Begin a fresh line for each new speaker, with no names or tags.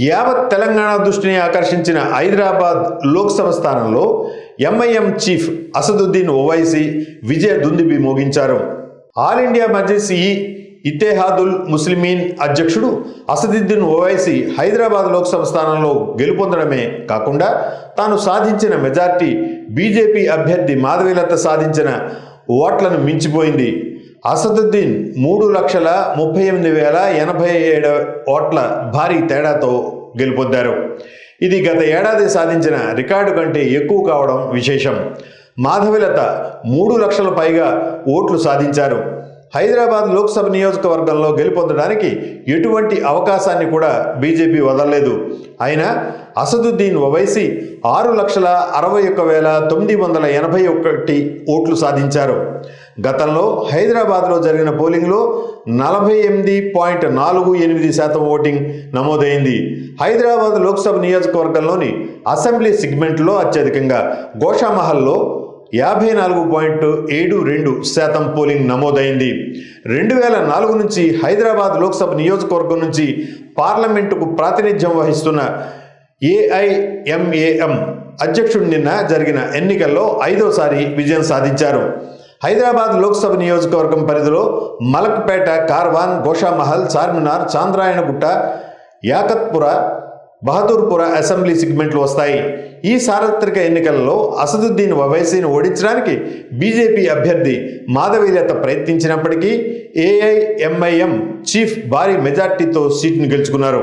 యావత్ తెలంగాణ దృష్టిని ఆకర్షించిన హైదరాబాద్ లోక్సభ స్థానంలో ఎంఐఎం చీఫ్ అసదుద్దీన్ ఓవైసీ విజయ దుందుబి మోగించారు. ఆల్ ఇండియా మజ్లిస్ ఇతేహాదుల్ ఇత్తేహాదుల్ ముస్లిమీన్ అధ్యక్షుడు అసదుద్దీన్ ఓవైసీ హైదరాబాద్ లోక్సభ స్థానంలో గెలుపొందడమే కాకుండా తాను సాధించిన మెజార్టీ బీజేపీ అభ్యర్థి మాధవీలత సాధించిన ఓట్లను మించిపోయింది. అసదుద్దీన్ మూడు లక్షల ముప్పై ఎనిమిది వేల ఎనభై ఏడు ఓట్ల భారీ తేడాతో గెలుపొందారు. ఇది గత ఏడాది సాధించిన రికార్డు కంటే ఎక్కువ కావడం విశేషం. మాధవిలత మూడు లక్షల పైగా ఓట్లు సాధించారు. హైదరాబాద్ లోక్సభ నియోజకవర్గంలో గెలుపొందడానికి ఎటువంటి అవకాశాన్ని కూడా బీజేపీ వదలలేదు. అయినా అసదుద్దీన్ ఓవైసీ ఆరు లక్షల అరవై ఒక్క వేల తొమ్మిది వందల ఎనభై ఒకటి ఓట్లు సాధించారు. గతంలో హైదరాబాద్లో జరిగిన పోలింగ్లో నలభై ఎనిమిది పాయింట్ నాలుగు ఎనిమిది శాతం ఓటింగ్ నమోదైంది. హైదరాబాద్ లోక్సభ నియోజకవర్గంలోని అసెంబ్లీ సెగ్మెంట్లో అత్యధికంగా గోషామహల్లో యాభై నాలుగు పాయింట్ ఏడు రెండు శాతం పోలింగ్ నమోదైంది. రెండు వేల నాలుగు నుంచి హైదరాబాద్ లోక్సభ నియోజకవర్గం నుంచి పార్లమెంటుకు ప్రాతినిధ్యం వహిస్తున్న ఏఐఎంఏఎం అధ్యక్షుడు నిన్న జరిగిన ఎన్నికల్లో ఐదోసారి విజయం సాధించారు. హైదరాబాద్ లోక్సభ నియోజకవర్గం పరిధిలో మలక్పేట కార్వాన్ గోషామహల్ చార్మినార్ చాంద్రాయణగుట్ట యాకత్పుర బహదూర్పుర అసెంబ్లీ సెగ్మెంట్లు వస్తాయి. ఈ సార్వత్రిక ఎన్నికలలో అసదుద్దీన్ ఓవైసీని ఓడించడానికి బీజేపీ అభ్యర్థి మాధవీలత ప్రయత్నించినప్పటికీ ఏఐఎంఐఎం చీఫ్ భారీ మెజార్టీతో సీట్ను గెలుచుకున్నారు.